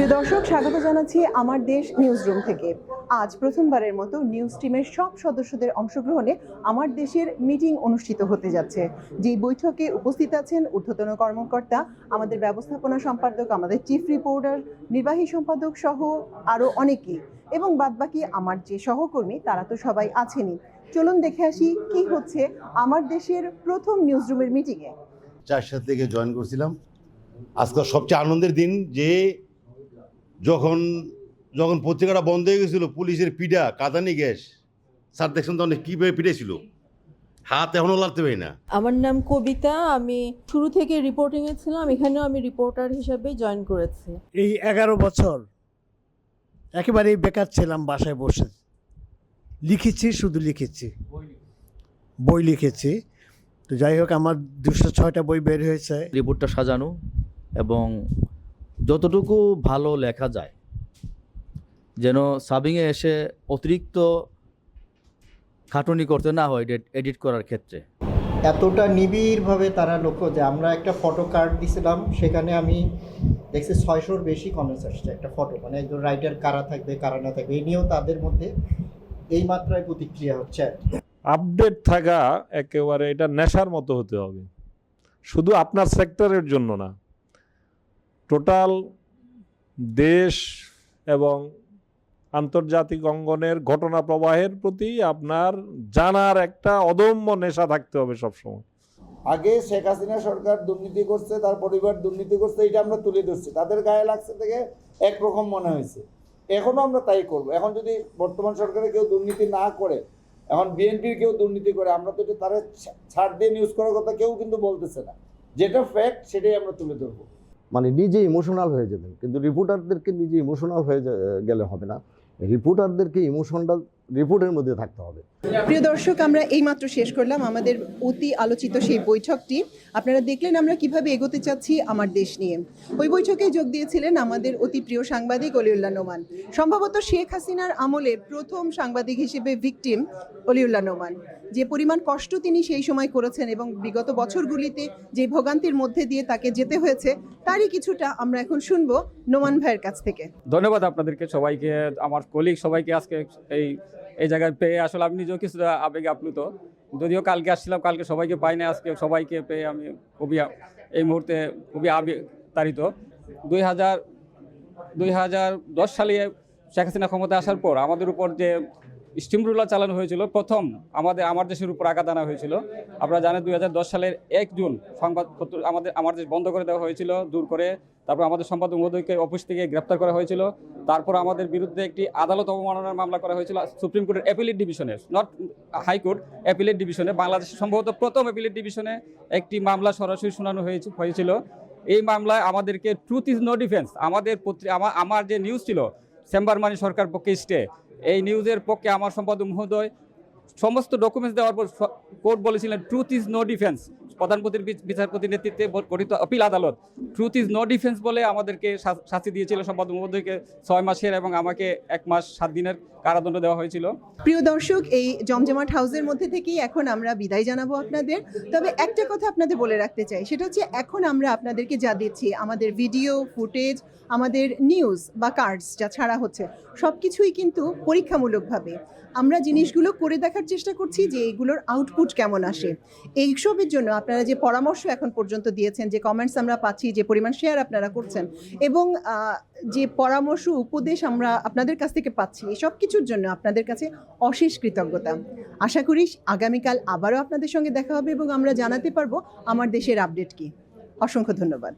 প্রিয় দর্শক, স্বাগত জানাচ্ছি আমার দেশ নিউজ রুম থেকে। আজ প্রথমবারের মতো নিউজ টিমের সব সদস্যদের অংশগ্রহণে আমার দেশের মিটিং অনুষ্ঠিত হতে যাচ্ছে। যেই বৈঠকে উপস্থিত আছেন ঊর্ধ্বতন কর্মকর্তা, আমাদের ব্যবস্থাপনা সম্পাদক, আমাদের চিফ রিপোর্টার নির্বাহী সম্পাদক সহ আরও অনেকেই। এবং বাদবাকি আমার যে সহকর্মী, তারা তো সবাই আছেনই। চলুন দেখে আসি কি হচ্ছে আমার দেশের প্রথম নিউজ রুমের মিটিংয়ে চারশো থেকে জয়েন করছিলাম। আজকাল সবচেয়ে আনন্দের দিন যে যখন যখন পত্রিকাটা বন্ধ হয়ে গেছিল পুলিশের পিঠা কাদানি গ্যাস স্যার দেখছেন তো অনেক কীভাবে পিটেছিল হাত এখনও লাগতে পারি না। আমার নাম কবিতা আমি শুরু থেকে রিপোর্টিংয়ে ছিলাম এখানেও আমি রিপোর্টার হিসাবে জয়েন করেছি। এই এগারো বছর একেবারেই বেকার ছিলাম বাসায় বসে। লিখেছি শুধু লিখেছি। বই লিখেছি। তো যাই হোক আমার দুশো ছয়টা বই বের হয়েছে। রিপোর্টটা সাজানো এবং যতটুকু ভালো লেখা যায় যেন সাবিংয়ে এসে অতিরিক্ত খাটুনি করতে না হয় এডিট করার ক্ষেত্রে। এতটা নিবিড়ভাবে তারা লক্ষ্য যে আমরা একটা ফটো কার্ড দিছিলাম সেখানে আমি দেখছি ছয়শোর বেশি কমেন্টস আসছে একটা ফটো। মানে একজন রাইটার কারা থাকবে কারা না থাকবে এই নিয়েও তাদের মধ্যে এই মাত্রায় প্রতিক্রিয়া হচ্ছে। আপডেট থাকা একেবারে এটা নেশার মতো হতে হবে। শুধু আপনার সেক্টরের জন্য না টোটাল দেশ এবং আন্তর্জাতিক অঙ্গনের ঘটনা প্রবাহের প্রতি আপনার জানার একটা অদম্য নেশা থাকতে হবে সবসময়। আগে শেখ হাসিনা সরকার দুর্নীতি করছে, তার পরিবার দুর্নীতি করছে, এটা আমরা তুলে ধরছি। তাদের গায়ে লাগছে থেকে একরকম মনে হয়েছে। এখনও আমরা তাই করব। এখন যদি বর্তমান সরকারে কেউ দুর্নীতি না করে, এখন বিএনপির কেউ দুর্নীতি করে, আমরা তো এটা তারা ছাড় দিয়ে নিউজ করার কথা কেউ কিন্তু বলতেছে না। যেটা ফ্যাক্ট সেটাই আমরা তুলে ধরবো। মানে নিজে ইমোশনাল হয়ে যাবেন কিন্তু রিপোর্টারদেরকে নিজে ইমোশনাল হয়ে গেলে হবে না। রিপোর্টারদেরকে ইমোশনটা রিপোর্টের মধ্যে থাকতে হবে। প্রিয় দর্শক আমরা এইমাত্র শেষ করলাম আমাদের অতি আলোচিত সেই বৈঠকটি। আপনারা দেখলেন আমরা কীভাবে এগোতে চাচ্ছি আমার দেশ নিয়ে। ওই বৈঠকে যোগ দিয়েছিলেন আমাদের অতি প্রিয় সাংবাদিক অলিউল্লাহ নোমান। সম্ভবত শেখ হাসিনার আমলে প্রথম সাংবাদিক হিসেবে ভিকটিম অলিউল্লাহ নোমান। যে পরিমাণ কষ্ট তিনি সেই সময় করেছেন এবং বিগত বছরগুলিতে যে ভোগান্তির মধ্যে দিয়ে তাকে যেতে হয়েছে তারই কিছুটা আমরা এখন শুনব নোমান ভাইয়ের কাছ থেকে। ধন্যবাদ আপনাদেরকে সবাইকে আমার কলিগ সবাইকে আজকে এই এই জায়গায় পেয়ে আসলে আপনি নিজেও কিছুটা আবেগে আপ্লুত। যদিও কালকে আসছিলাম, কালকে সবাইকে পাই না আজকে সবাইকে পেয়ে আমি খুবই এই মুহূর্তে খুবই আবেগ তাড়িত। দুই হাজার দুই হাজার দশ সালে শেখ হাসিনা ক্ষমতা আসার পর আমাদের উপর যে স্টিম রুলার চালানো হয়েছিল। প্রথম আমাদের, আমার দেশের উপর আঘাত আনা হয়েছিল। আপনারা জানেন দুই হাজার দশ সালের এক জুন সংবাদপত্র আমাদের, আমার দেশ বন্ধ করে দেওয়া হয়েছিল, দূর করে। তারপর আমাদের সম্পাদক মহোদয়কে অফিস থেকে গ্রেপ্তার করা হয়েছিল। তারপর আমাদের বিরুদ্ধে একটি আদালত অবমাননার মামলা করা হয়েছিল সুপ্রিম কোর্টের অ্যাপিলেট ডিভিশনে নট হাইকোর্ট অ্যাপিলেট ডিভিশনে। বাংলাদেশের সম্ভবত প্রথম অ্যাপিলেট ডিভিশনে একটি মামলা সরাসরি শুনানো হয়েছে, হয়েছিল। এই মামলায় আমাদেরকে ট্রুথ ইজ নো ডিফেন্স আমাদের আমার যে নিউজ ছিল চেম্বার মানি সরকার পক্ষে স্টে। এই নিউজের পক্ষে আমার সম্পাদক মহোদয় সমস্ত ডকুমেন্টস দেওয়ার পর কোর্ট বলেছিলেন ট্রুথ ইজ নো ডিফেন্স প্রধানমন্ত্রীর বিচ- বিচারপতির নেতৃত্বে গঠিত আপিল আদালত ট্রুথ ইজ নো ডিফেন্স বলে আমাদেরকে শাস্তি দিয়েছিল সম্পাদক মহোদয়কে ছয় মাসের এবং আমাকে এক মাস সাত দিনের কারাদণ্ড দেওয়া হয়েছিল। প্রিয় দর্শক, এই জমজমাট হাউসের মধ্যে থেকেই এখন আমরা বিদায় জানাব আপনাদের। তবে একটা কথা আপনাদের বলে রাখতে চাই, সেটা হচ্ছে এখন আমরা আপনাদেরকে যা দিচ্ছি, আমাদের ভিডিও, ফুটেজ, আমাদের নিউজ বা কার্ডস যা ছাড়া হচ্ছে সব কিছুই কিন্তু পরীক্ষামূলকভাবে। আমরা জিনিসগুলো করে দেখার চেষ্টা করছি যে এগুলোর আউটপুট কেমন আসে। এইসবের জন্য আপনারা যে পরামর্শ এখন পর্যন্ত দিয়েছেন, যে কমেন্টস আমরা পাচ্ছি, যে পরিমাণ শেয়ার আপনারা করছেন এবং যে পরামর্শ, উপদেশ আমরা আপনাদের কাছ থেকে পাচ্ছি এসব কিছুর জন্য আপনাদের কাছে অশেষ কৃতজ্ঞতা। আশা করি আগামীকাল আবারও আপনাদের সঙ্গে দেখা হবে এবং আমরা জানাতে পারব আমার দেশের আপডেট কি। অসংখ্য ধন্যবাদ।